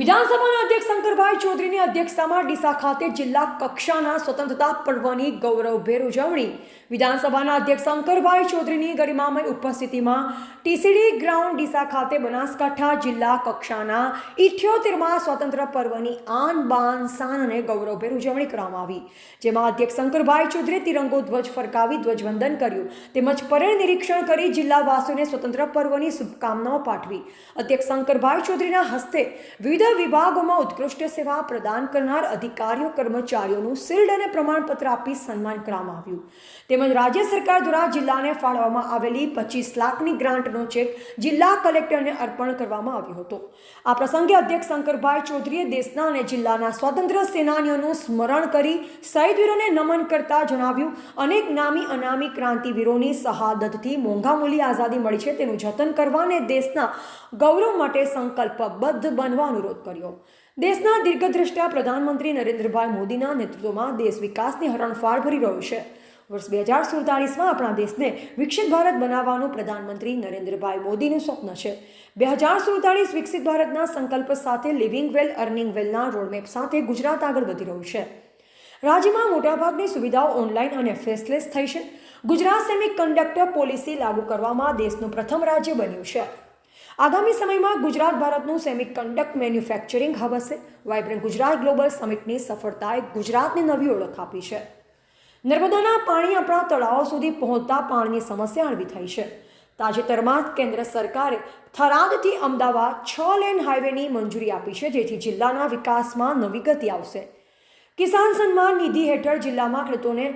વિધાનસભાના અધ્યક્ષ શંકરભાઈ ચૌધરીની અધ્યક્ષતામાં ડીસા ખાતે જિલ્લા કક્ષાના સ્વતંત્રતા પર્વની ગૌરવભેર ઉજવણી. વિધાનસભાના અધ્યક્ષ શંકરભાઈ ચૌધરીની ગરિમામય ઉપસ્થિતિમાં ટીસીડી ગ્રાઉન્ડ ડીસા ખાતે બનાસકાંઠા જિલ્લા કક્ષાના ઇઠ્યોતેરમાં સ્વતંત્ર પર્વની આન બાન શાન અને ગૌરવભેર ઉજવણી કરવામાં આવી. જેમાં અધ્યક્ષ શંકરભાઈ ચૌધરીએ તિરંગો ધ્વજ ફરકાવી ધ્વજવંદન કર્યું. તેમજ પરેડ નિરીક્ષણ કરી જિલ્લાવાસીઓને સ્વતંત્ર પર્વની શુભકામનાઓ પાઠવી. અધ્યક્ષ શંકરભાઈ ચૌધરીના હસ્તે વિવિધ વિભાગોમાં ઉત્કૃષ્ટ સેવા પ્રદાન કરનાર અધિકારીઓ, કર્મચારીઓનું શિલ્ડ અને પ્રમાણપત્ર આપી સન્માન કરવામાં આવ્યું. તેમજ રાજ્ય સરકાર દ્વારા જિલ્લાને ફાળવવામાં આવેલી પચીસ લાખની ગ્રાન્ટનો ચેક જિલ્લા કલેક્ટરને અર્પણ કરવામાં આવ્યો હતો. આ પ્રસંગે અધ્યક્ષ શંકરભાઈ ચૌધરીએ દેશના અને જિલ્લાના સ્વાતંત્ર્ય સેનાનીઓનું સ્મરણ કરી શહીદવીરોને નમન કરતા જણાવ્યું, અનેક નામી અનામી ક્રાંતિવીરોની શહાદતથી મોંઘામૂલી આઝાદી મળી છે, તેનું જતન કરવા અને દેશના ગૌરવ માટે સંકલ્પબદ્ધ બનવા અનુરોધ કર્યો. દેશના દીર્ઘદ્રષ્ટા પ્રધાનમંત્રી નરેન્દ્રભાઈ મોદીના નેતૃત્વમાં દેશ વિકાસની હરણફાળ ભરી રહ્યો છે. વર્ષ બે હજાર સુડતાલીસમાં આપણા દેશને વિકસિત ભારત બનાવવાનું પ્રધાનમંત્રી નરેન્દ્રભાઈ મોદીનું સ્વપ્ન છે. બે હજાર સુડતાલીસ વિકસિત ભારતના સંકલ્પ સાથે લિવિંગ વેલ, અર્નિંગ વેલના રોડમેપ સાથે ગુજરાત આગળ વધી રહ્યું છે. રાજ્યમાં મોટાભાગની સુવિધાઓ ઓનલાઈન અને ફેસલેસ થઈ છે. ગુજરાત સેમી કન્ડક્ટર પોલિસી લાગુ કરવામાં દેશનું પ્રથમ રાજ્ય બન્યું છે. આગામી સમયમાં ગુજરાત ભારતનું સેમી કંડક્ટ મેન્યુફેક્ચરિંગ હબ હશે. વાઇબ્રન્ટ ગુજરાત ગ્લોબલ સમિટની સફળતાએ ગુજરાતને નવી ઓળખ આપી છે. નર્મદાના પાણી આપણા તળાવો સુધી પહોંચતા પાણીની સમસ્યા હળવી થઈ છે. તાજેતરમાં જ કેન્દ્ર સરકારે થરાદથી અમદાવાદ છ લેન હાઈવેની મંજૂરી આપી છે, જેથી જિલ્લાના વિકાસમાં નવી ગતિ આવશે. કિસાન સન્માન નિધિ હેઠળ જિલ્લામાં ખેડૂતોને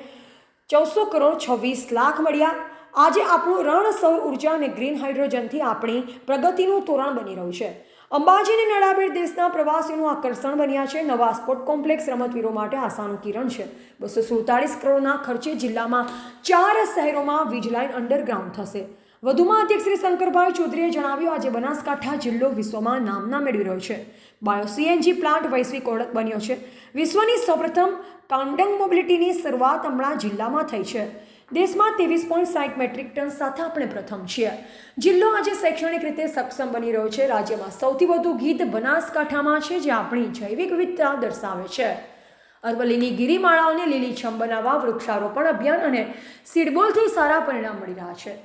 ચૌદસો કરોડ છવ્વીસ લાખ મળ્યા. આજે આપણું રણ, સૌર ઊર્જા અને ગ્રીન હાઇડ્રોજનથી આપણી પ્રગતિનું તોરણ બની રહ્યું છે. અંબાજીની નડાબેટ દેશના પ્રવાસીઓનું આકર્ષણ બન્યા છે. નવા સ્પોર્ટ કોમ્પ્લેક્સ રમતવીરો માટે આશાનું કિરણ છે. બસો સુડતાલીસ કરોડના ખર્ચે જિલ્લામાં ચાર શહેરોમાં વીજલાઇન અંડરગ્રાઉન્ડ થશે. વધુમાં અધ્યક્ષ શ્રી શંકરભાઈ ચૌધરીએ જણાવ્યું, આજે બનાસકાંઠા જિલ્લો વિશ્વમાં નામના મેળવી રહ્યો છે. બાયો સીએનજી પ્લાન્ટ વૈશ્વિક ઓળખ બન્યો છે. વિશ્વની સૌપ્રથમ કાંડંગ મોબિલિટીની શરૂઆત હમણાં જિલ્લામાં થઈ છે. દેશમાં ત્રેવીસ પોઈન્ટ સાઠ મેટ્રિક ટન સાથે આપણે પ્રથમ છીએ. જિલ્લો આજે શૈક્ષણિક રીતે સક્ષમ બની રહ્યો છે. રાજ્યમાં સૌથી વધુ ગીત બનાસકાંઠામાં છે, જે આપણી જૈવિક વિવિધતા દર્શાવે છે. અરવલ્લીની ગિરિમાળાઓને લીલીછમ બનાવવા વૃક્ષારોપણ અભિયાન અને સીડબોલથી સારા પરિણામ મળી રહ્યા છે.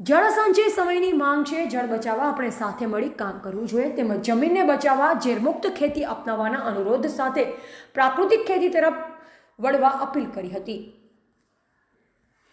જળ સંચય સમયની માંગ છે. જળ બચાવવા આપણે સાથે મળી કામ કરવું જોઈએ. તેમજ જમીનને બચાવવા, ઝેરમુક્ત ખેતી અપનાવવાના અનુરોધ સાથે પ્રાકૃતિક ખેતી તરફ વળવા અપીલ કરી હતી.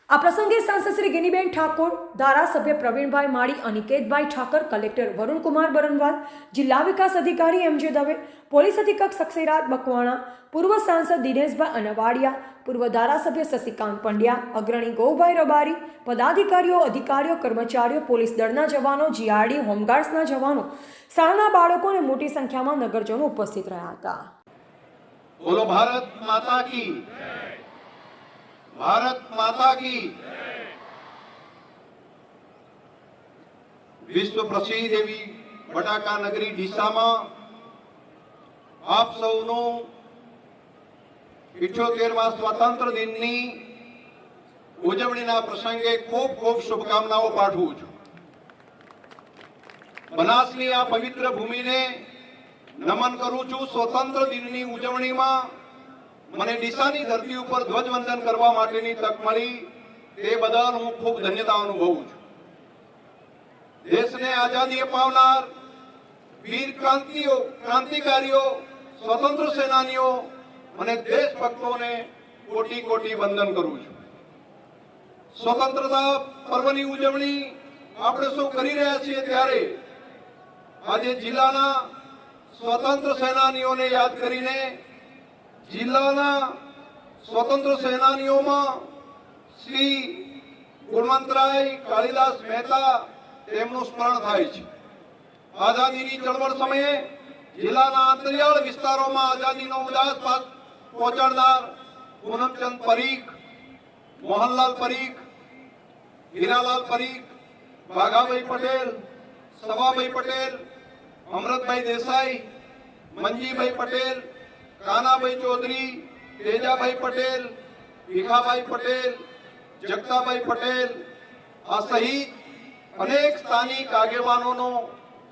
આ પ્રસંગે સાંસદ શ્રી ગિનીબેન ઠાકોર, ધારાસભ્ય પ્રવીણભાઈ માળી, અનિકેતભાઈ ઠાકર, કલેક્ટર વરુણકુમાર બરનવાલ, જિલ્લા વિકાસ અધિકારી એમ જે દવે, પોલીસ અધિક્ષક સક્સેરાજ બકવાણા, પૂર્વ સાંસદ દિનેશભાઈ અનવાડિયા, પૂર્વ ધારાસભ્ય શશિકાંત પંડ્યા, અગ્રણી ગૌભાઈ રબારી, પદાધિકારીઓ, અધિકારીઓ, કર્મચારીઓ, પોલીસ દળના જવાનો, જીઆરડી હોમગાર્ડ્સના જવાનો, શાળાના બાળકો અને મોટી સંખ્યામાં નગરજનો ઉપસ્થિત રહ્યા હતા. બોલો ભારત માતા કી ભારત માતા કી. વિશ્વ પ્રસિદ્ધ એવી બટાકા નગરી ડીસામાં આપ સૌનું ઇઠ્યોતેરમાં સ્વતંત્ર દિનની ઉજવણીના પ્રસંગે ખૂબ ખૂબ શુભકામનાઓ પાઠવું છું. બનાસની આ પવિત્ર ભૂમિને નમન કરું છું. સ્વતંત્ર દિનની ઉજવણીમાં મને ડીસાની ધરતી ઉપર ધ્વજવંદન કરવા માટેની તક મળી, તે બદલ હું ખૂબ ધન્યતા અનુભવું છું. દેશને આઝાદી અપાવનાર વીર ક્રાંતિઓ, ક્રાંતિકારીઓ, સ્વતંત્ર સેનાનીઓ, અને દેશભક્તોને કોટી કોટી વંદન કરું છું. સ્વતંત્રતા પર્વની ઉજવણી આપણે સૌ કરી રહ્યા છીએ ત્યારે આજે જિલ્લાના સ્વતંત્ર સેનાનીઓને યાદ કરીને જિલ્લાના સ્વતંત્ર સેનાનીઓમાં શ્રી ગુણવંતરાય કાળીદાસ મહેતા તેમનું સ્મરણ થાય છે. આઝાદીની ચળવળ સમયે જિલ્લાના અંતરિયાળ વિસ્તારોમાં આઝાદીનો ઉદાસ પહોંચાડનાર પૂનમચંદ પરીખ, મોહનલાલ પરીખ, હીરાલાલ પરીખ ભાગાભાઈ પટેલ, સવાભાઈ પટેલ અમૃતભાઈ દેસાઈ, મંજીભાઈ પટેલ કાનાભાઈ ચૌધરી, તેજાભાઈ પટેલ, ભીખાભાઈ પટેલ, જગતાભાઈ પટેલ, આ સહિત અનેક સ્થાનિક આગેવાનોનો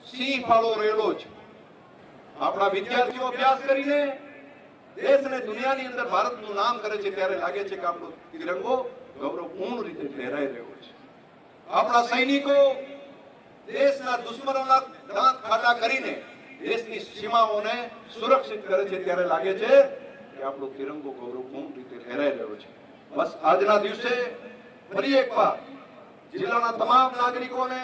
સિંહ ફાળો રહેલો છે. આપણા વિદ્યાર્થીઓ અભ્યાસ કરીને દેશ અને દુનિયાની અંદર ભારતનું નામ કરે છે ત્યારે લાગે છે કે આપણો તિરંગો ગૌરવપૂર્ણ રીતે લહેરાઈ રહ્યો છે. આપણા સૈનિકો દેશના દુશ્મનોના દાંત ખાડા કરીને દેશની સીમાઓને સુરક્ષિત કરે છે ત્યારે લાગે છે કે આપણો તિરંગો ગૌરવપૂર્ણ રીતે લહેરાઈ રહ્યો છે. બસ આજના દિવસે ફરી એકવાર જિલ્લાના તમામ નાગરિકોને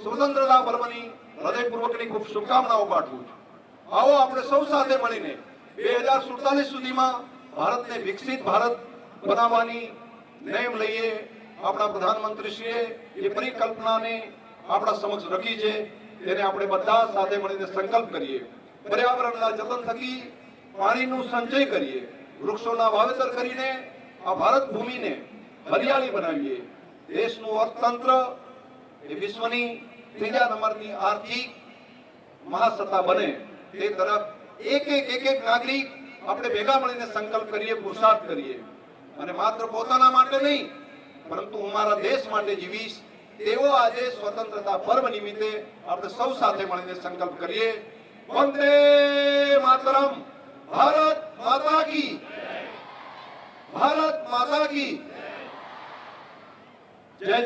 સ્વતંત્રતા પર્વની હૃદયપૂર્વકની ખૂબ શુભકામનાઓ પાઠવું છું. આવો આપણે સૌ સાથે મળીને બે હજાર સુડતાલીસ સુધીમાં ભારતને વિકસિત ભારત બનાવવાની નેમ લઈએ. આપણા પ્રધાનમંત્રીશ્રીએ જે પરિકલ્પનાને આપણા સમક્ષ રખી છે તેને આપણે બધા સાથે મળીને સંકલ્પ કરીએ. પર્યાવરણના જતન થકી પાણીનું સંચય કરીએ. વૃક્ષોના વાવેતર કરીને આ ભારત ભૂમિને હરિયાળી બનાવીએ. દેશનું અર્થતંત્ર એ વિશ્વની ત્રીજા નંબરની આર્થિક મહાસત્તા બને તે તરફ એક એક એક એક નાગરિક આપણે ભેગા મળીને સંકલ્પ કરીએ, પુરુષાર્થ કરીએ. અને માત્ર પોતાના માટે નહીં, પરંતુ હું મારા દેશ માટે જીવીશ. તેવો આજે સ્વતંત્રતા પર્વ નિમિત્તે આપણે સૌ સાથે મળીને સંકલ્પ કરીએ. વંદે માતરમ. ભારત માતા કી. ભારત માતા કી. જય જય